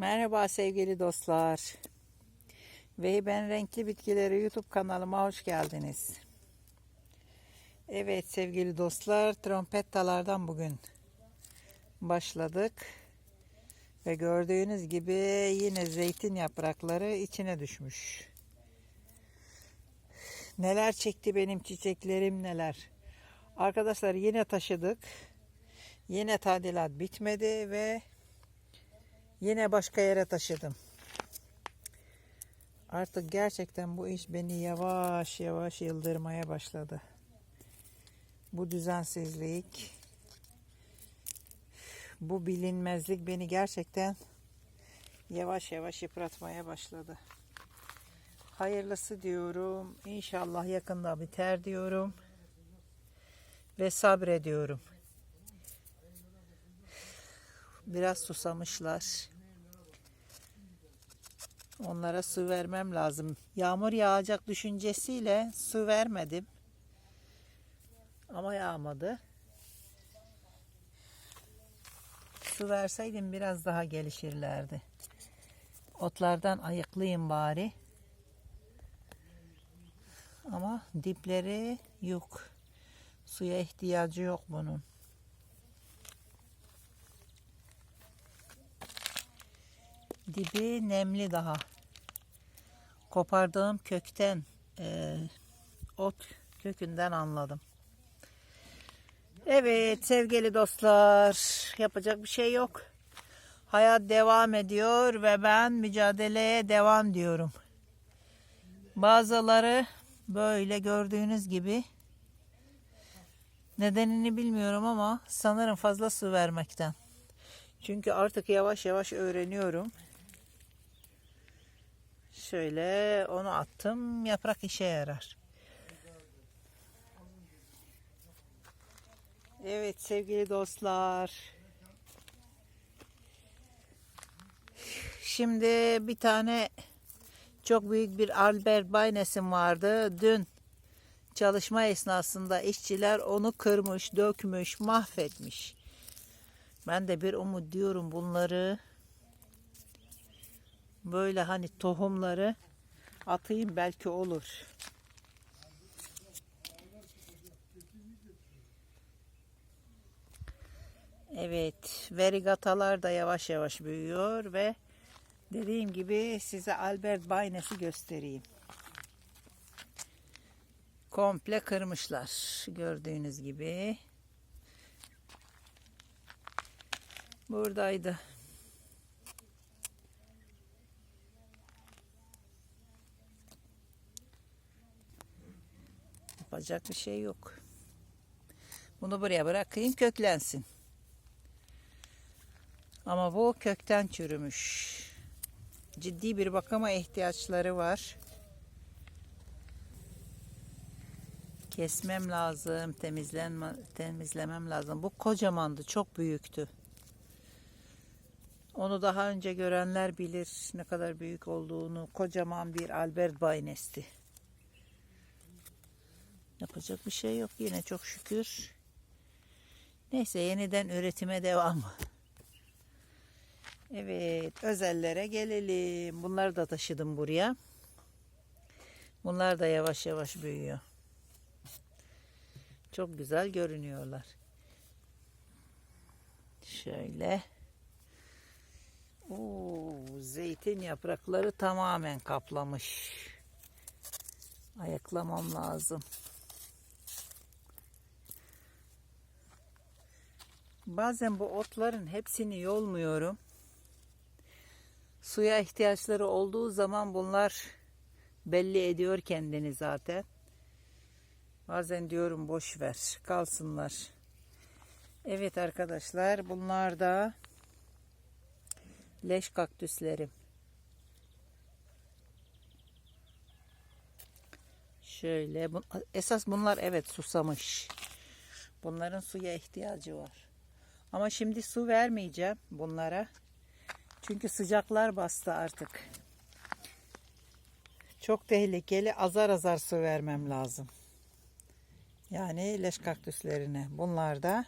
Merhaba sevgili dostlar. Ve ben Renkli Bitkileri YouTube kanalıma hoş geldiniz. Evet sevgili dostlar, trompettalardan bugün başladık. Ve gördüğünüz gibi yine zeytin yaprakları içine düşmüş. Neler çekti benim çiçeklerim neler. Arkadaşlar yine taşıdık. Yine tadilat bitmedi ve Yine başka yere taşıdım. Artık gerçekten bu iş beni yavaş yavaş yıldırmaya başladı. Bu düzensizlik, bu bilinmezlik beni gerçekten yavaş yavaş yıpratmaya başladı. Hayırlısı diyorum. İnşallah yakında biter diyorum. Ve sabrediyorum. Biraz susamışlar. Onlara su vermem lazım. Yağmur yağacak düşüncesiyle su vermedim. Ama yağmadı. Su verseydim biraz daha gelişirlerdi. Otlardan ayıklayayım bari. Ama dipleri yok. Suya ihtiyacı yok bunun. Dibi nemli daha. Kopardığım kökten e, ot kökünden anladım. Evet sevgili dostlar yapacak bir şey yok. Hayat devam ediyor ve ben mücadeleye devam diyorum. Bazıları böyle gördüğünüz gibi nedenini bilmiyorum ama sanırım fazla su vermekten. Çünkü artık yavaş yavaş öğreniyorum. Şöyle onu attım. Yaprak işe yarar. Evet sevgili dostlar. Şimdi bir tane çok büyük bir Albert Baynes'im vardı. Dün çalışma esnasında işçiler onu kırmış, dökmüş, mahvetmiş. Ben de bir umut diyorum bunları böyle hani tohumları atayım belki olur. Evet, verigatalar da yavaş yavaş büyüyor ve dediğim gibi size Albert Baynes'i göstereyim. Komple kırmışlar gördüğünüz gibi. Buradaydı. Yapacak bir şey yok. Bunu buraya bırakayım köklensin. Ama bu kökten çürümüş. Ciddi bir bakıma ihtiyaçları var. Kesmem lazım, temizlenme, temizlemem lazım. Bu kocamandı, çok büyüktü. Onu daha önce görenler bilir ne kadar büyük olduğunu. Kocaman bir Albert Baynes'ti. Yapacak bir şey yok yine çok şükür. Neyse yeniden üretime devam. Evet özellere gelelim. Bunları da taşıdım buraya. Bunlar da yavaş yavaş büyüyor. Çok güzel görünüyorlar. Şöyle. Oo, zeytin yaprakları tamamen kaplamış. Ayaklamam lazım. Bazen bu otların hepsini yolmuyorum. Suya ihtiyaçları olduğu zaman bunlar belli ediyor kendini zaten. Bazen diyorum boş ver kalsınlar. Evet arkadaşlar bunlar da leş kaktüslerim. Şöyle esas bunlar evet susamış. Bunların suya ihtiyacı var. Ama şimdi su vermeyeceğim bunlara. Çünkü sıcaklar bastı artık. Çok tehlikeli azar azar su vermem lazım. Yani leş kaktüslerine. Bunlar da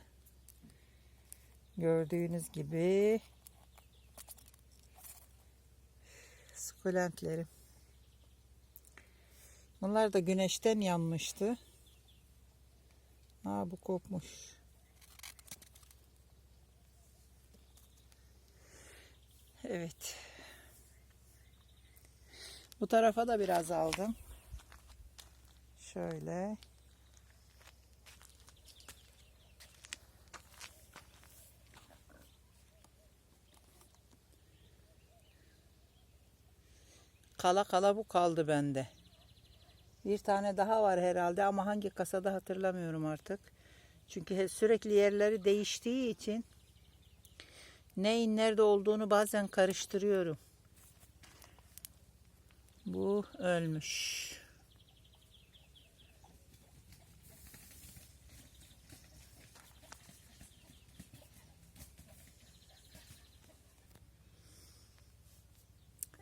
gördüğünüz gibi sukulentlerim. Bunlar da güneşten yanmıştı. Aa bu kopmuş. Evet. Bu tarafa da biraz aldım. Şöyle. Kala kala bu kaldı bende. Bir tane daha var herhalde ama hangi kasada hatırlamıyorum artık. Çünkü sürekli yerleri değiştiği için neyin nerede olduğunu bazen karıştırıyorum. Bu ölmüş.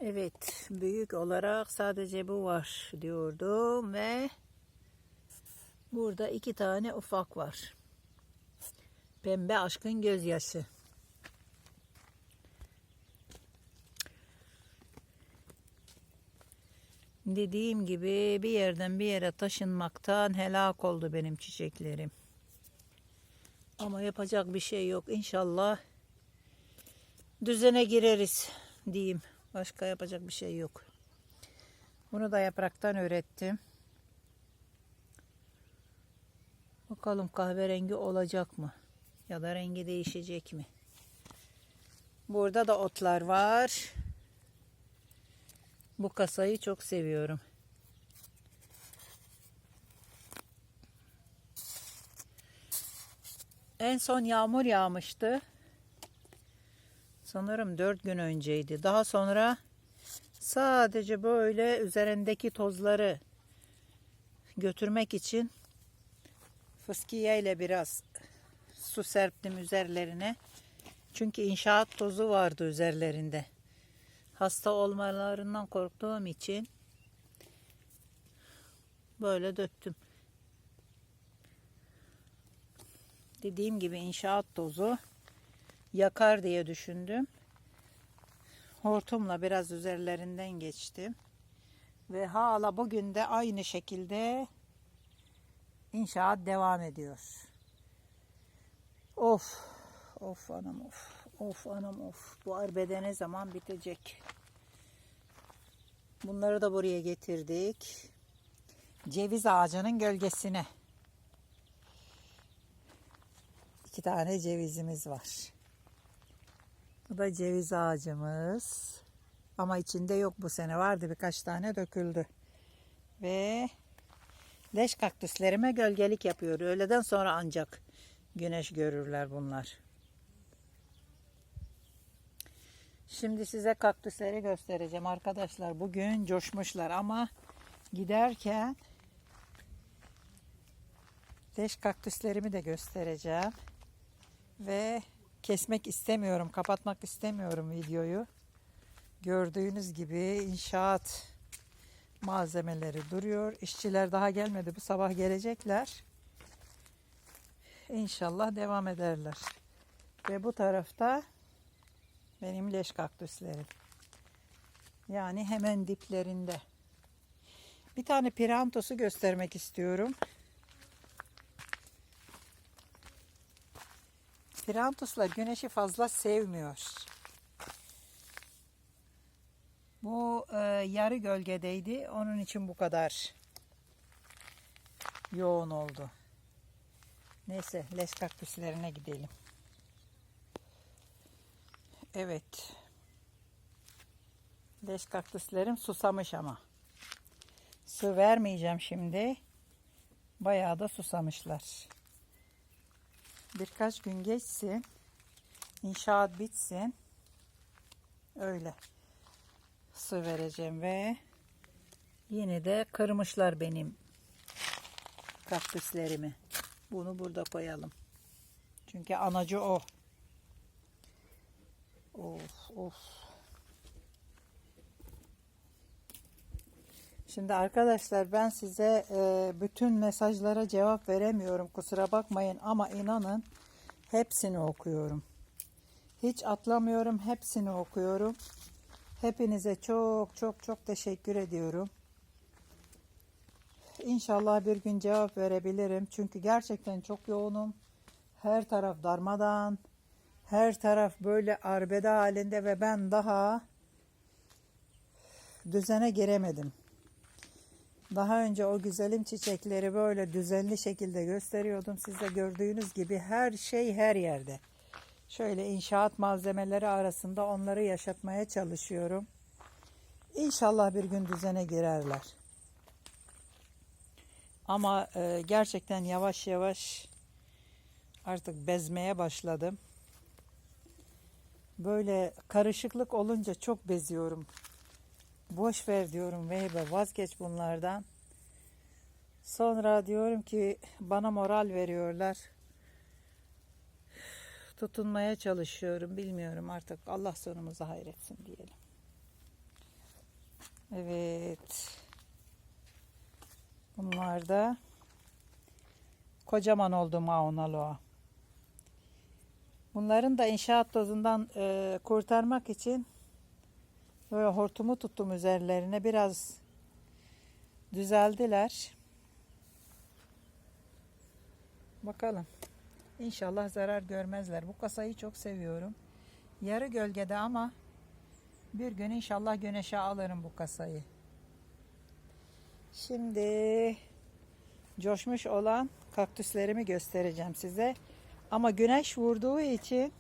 Evet, büyük olarak sadece bu var diyordum ve burada iki tane ufak var. Pembe aşkın gözyaşı. Dediğim gibi bir yerden bir yere taşınmaktan helak oldu benim çiçeklerim. Ama yapacak bir şey yok. İnşallah düzene gireriz diyeyim. Başka yapacak bir şey yok. Bunu da yapraktan öğrettim. Bakalım kahverengi olacak mı? Ya da rengi değişecek mi? Burada da otlar var. Bu kasayı çok seviyorum. En son yağmur yağmıştı. Sanırım dört gün önceydi. Daha sonra sadece böyle üzerindeki tozları götürmek için fıskiye ile biraz su serptim üzerlerine. Çünkü inşaat tozu vardı üzerlerinde. Hasta olmalarından korktuğum için böyle döktüm. Dediğim gibi inşaat tozu yakar diye düşündüm. Hortumla biraz üzerlerinden geçtim. Ve hala bugün de aynı şekilde inşaat devam ediyor. Of, of anam of, of anam of. Bu arbede ne zaman bitecek? Bunları da buraya getirdik. Ceviz ağacının gölgesine. İki tane cevizimiz var. Bu da ceviz ağacımız. Ama içinde yok bu sene. Vardı birkaç tane döküldü. Ve leş kaktüslerime gölgelik yapıyor. Öğleden sonra ancak güneş görürler bunlar. Şimdi size kaktüsleri göstereceğim arkadaşlar. Bugün coşmuşlar ama giderken leş kaktüslerimi de göstereceğim. Ve kesmek istemiyorum, kapatmak istemiyorum videoyu. Gördüğünüz gibi inşaat malzemeleri duruyor. İşçiler daha gelmedi. Bu sabah gelecekler. İnşallah devam ederler. Ve bu tarafta benim leş kaktüslerim. Yani hemen diplerinde. Bir tane pirantosu göstermek istiyorum. Pirantuslar güneşi fazla sevmiyor. Bu e, yarı gölgedeydi. Onun için bu kadar yoğun oldu. Neyse leş kaktüslerine gidelim. Evet. Leş kaktüslerim susamış ama. Su vermeyeceğim şimdi. Bayağı da susamışlar. Birkaç gün geçsin. İnşaat bitsin. Öyle. Su vereceğim ve yine de kırmışlar benim kaktüslerimi. Bunu burada koyalım. Çünkü anacı o. Of of. Şimdi arkadaşlar ben size e, bütün mesajlara cevap veremiyorum. Kusura bakmayın ama inanın hepsini okuyorum. Hiç atlamıyorum. Hepsini okuyorum. Hepinize çok çok çok teşekkür ediyorum. İnşallah bir gün cevap verebilirim. Çünkü gerçekten çok yoğunum. Her taraf darmadan. Her taraf böyle arbede halinde ve ben daha düzene giremedim. Daha önce o güzelim çiçekleri böyle düzenli şekilde gösteriyordum. Siz de gördüğünüz gibi her şey her yerde. Şöyle inşaat malzemeleri arasında onları yaşatmaya çalışıyorum. İnşallah bir gün düzene girerler. Ama e, gerçekten yavaş yavaş artık bezmeye başladım. Böyle karışıklık olunca çok beziyorum. Boş ver diyorum Vehbe vazgeç bunlardan. Sonra diyorum ki bana moral veriyorlar. Tutunmaya çalışıyorum. Bilmiyorum artık Allah sonumuzu hayretsin diyelim. Evet. Bunlar da kocaman oldu maunaloa. Bunların da inşaat tozundan e, kurtarmak için böyle hortumu tuttum üzerlerine biraz düzeldiler. Bakalım. İnşallah zarar görmezler. Bu kasayı çok seviyorum. Yarı gölgede ama bir gün inşallah güneşe alırım bu kasayı. Şimdi coşmuş olan kaktüslerimi göstereceğim size. Ama güneş vurduğu için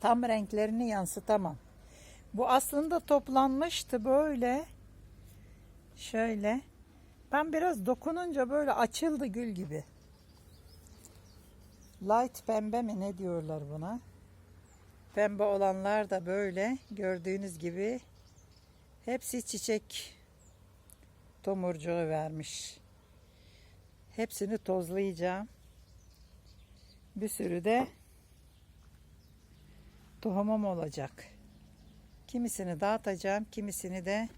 tam renklerini yansıtamam. Bu aslında toplanmıştı böyle. Şöyle. Ben biraz dokununca böyle açıldı gül gibi. Light pembe mi ne diyorlar buna? Pembe olanlar da böyle gördüğünüz gibi hepsi çiçek tomurcuğu vermiş. Hepsini tozlayacağım. Bir sürü de tohumum olacak. Kimisini dağıtacağım, kimisini de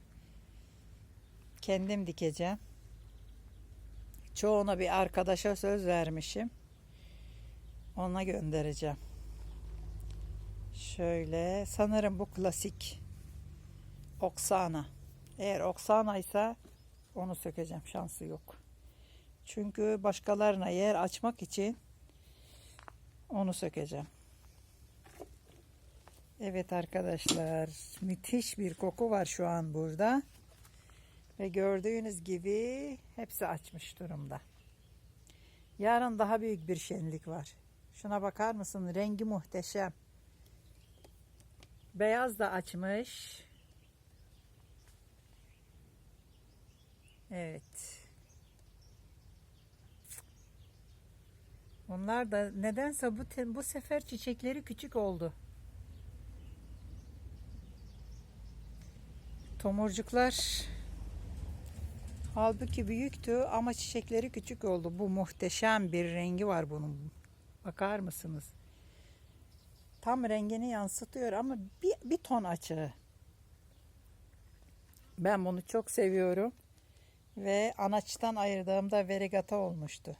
kendim dikeceğim. Çoğuna bir arkadaşa söz vermişim. Ona göndereceğim. Şöyle sanırım bu klasik Oksana. Eğer Oksana ise onu sökeceğim. Şansı yok. Çünkü başkalarına yer açmak için onu sökeceğim. Evet arkadaşlar müthiş bir koku var şu an burada. Ve gördüğünüz gibi hepsi açmış durumda. Yarın daha büyük bir şenlik var. Şuna bakar mısın? Rengi muhteşem. Beyaz da açmış. Evet. Onlar da nedense bu bu sefer çiçekleri küçük oldu. Tomurcuklar halbuki büyüktü ama çiçekleri küçük oldu. Bu muhteşem bir rengi var bunun. Bakar mısınız? Tam rengini yansıtıyor ama bir, bir ton açığı. Ben bunu çok seviyorum. Ve anaçtan ayırdığımda verigata olmuştu.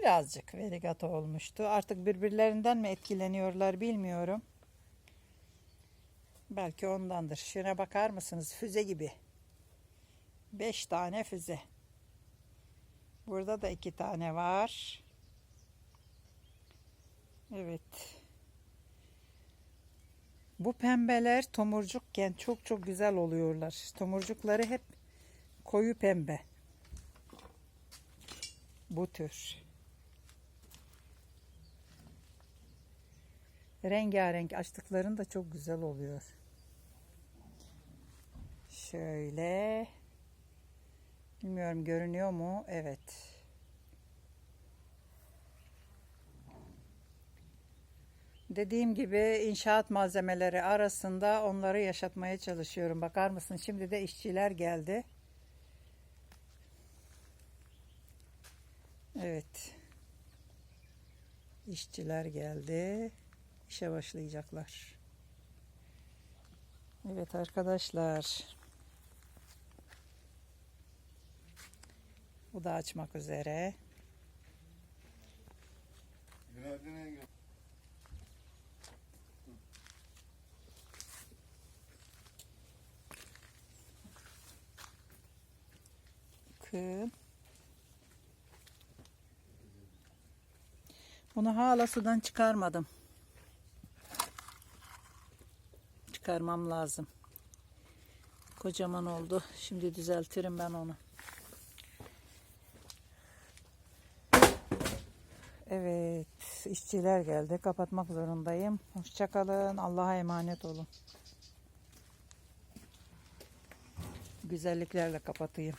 Birazcık verigata olmuştu. Artık birbirlerinden mi etkileniyorlar bilmiyorum. Belki ondandır. Şuna bakar mısınız? Füze gibi. Beş tane füze. Burada da iki tane var. Evet. Bu pembeler tomurcukken çok çok güzel oluyorlar. Tomurcukları hep koyu pembe. Bu tür. Rengarenk açtıklarında çok güzel oluyor. Şöyle. Bilmiyorum görünüyor mu? Evet. Dediğim gibi inşaat malzemeleri arasında onları yaşatmaya çalışıyorum. Bakar mısın? Şimdi de işçiler geldi. Evet. İşçiler geldi işe başlayacaklar. Evet arkadaşlar. Bu da açmak üzere. Günaydın Engin. Bunu hala sudan çıkarmadım. Çıkarmam lazım. Kocaman oldu. Şimdi düzeltirim ben onu. Evet, işçiler geldi. Kapatmak zorundayım. Hoşçakalın. Allah'a emanet olun. Güzelliklerle kapatayım.